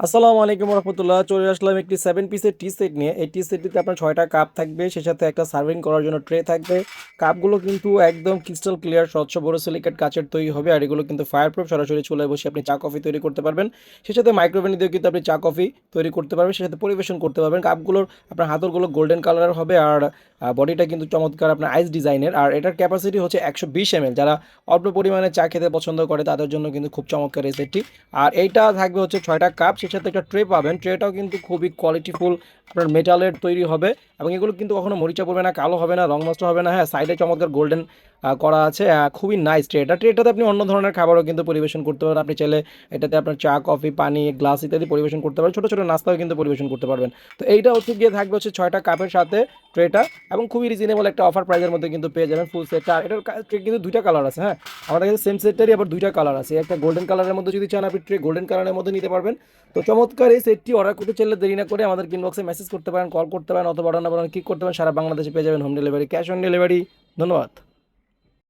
আসসালামু আলাইকুম রহমতুল্লাহ। চলে আসলাম একটি সেভেন পিসের টি সেট নিয়ে। এই টি সেটটিতে আপনার ছয়টা কাপ থাকবে সে সাথে একটা সার্ভিং করার জন্য ট্রে থাকবে। কাপগুলো কিন্তু একদম ক্রিস্টাল ক্লিয়ার স্বচ্ছ বোরোসিলিকেট কাচের তৈরি হবে আর এগুলো কিন্তু ফায়ার প্রুফ সরাসরি চুলায় বসে আপনি চা কফি তৈরি করতে পারবেন। সে সাথে মাইক্রোওভেন দিয়েও কিন্তু আপনি চা কফি তৈরি করতে পারবেন সে সাথে পরিবেশন করতে পারবেন। কাপগুলোর আপনার হাতলগুলো গোল্ডেন কালারের হবে আর বডিটা কিন্তু চমৎকার আপনার আইস ডিজাইনের আর এটার ক্যাপাসিটি হচ্ছে একশো বিশ এম যারা অল্প পরিমাণে চা খেতে পছন্দ করে, তাদের জন্য কিন্তু খুব চমৎকার এই সেটটি আর এইটা থাকবে হচ্ছে ছয়টা কাপ সে সাথে একটা ট্রে পাবেন। ট্রেটাও কিন্তু খুবই কোয়ালিটিফুল আপনার মেটালের তৈরি হবে এবং এগুলো কিন্তু কখনো মরিচা পড়বে না, কালো হবে না, রং নষ্ট হবে না। হ্যাঁ সাইডে চমৎকার গোল্ডেন করা আছে। খুবই নাইস ট্রেটা ট্রেটাতে আপনি অন্য ধরনের খাবারও কিন্তু পরিবেশন করতে পারেন। আপনি চাইলে এটাতে আপনার চা কফি পানি গ্লাস ইত্যাদি পরিবেশন করতে পারেন। ছোটো ছোটো নাস্তাও কিন্তু পরিবেশন করতে পারবেন। তো এইটা হচ্ছে গিয়ে থাকবে হচ্ছে ছয়টা কাপের সাথে ট্রেটা এবং খুবই রিজনেবল একটা অফার প্রাইসের মধ্যে কিন্তু পেয়ে যাবেন ফুল সেটটা আর এটার ট্রে কিন্তু দুইটা কালার আছে হ্যাঁ? আমাদের কাছে সেম সেটটারই আবার দুইটা কালার আছে। একটা গোল্ডেন কালারের মধ্যে যদি চান আপনি ট্রে গোল্ডেন কালারের মধ্যে নিতে পারবেন। তো চমৎকার এই সেটটি অর্ডার করতে চাইলে দেরি না করে আমাদের ইনবক্সে মেসেজ করতে পারেন কল করতে পারেন অথবা অর্ডার না ক্লিক করতে পারেন। সারা বাংলাদেশে পেয়ে যাবেন home delivery cash on delivery ধন্যবাদ।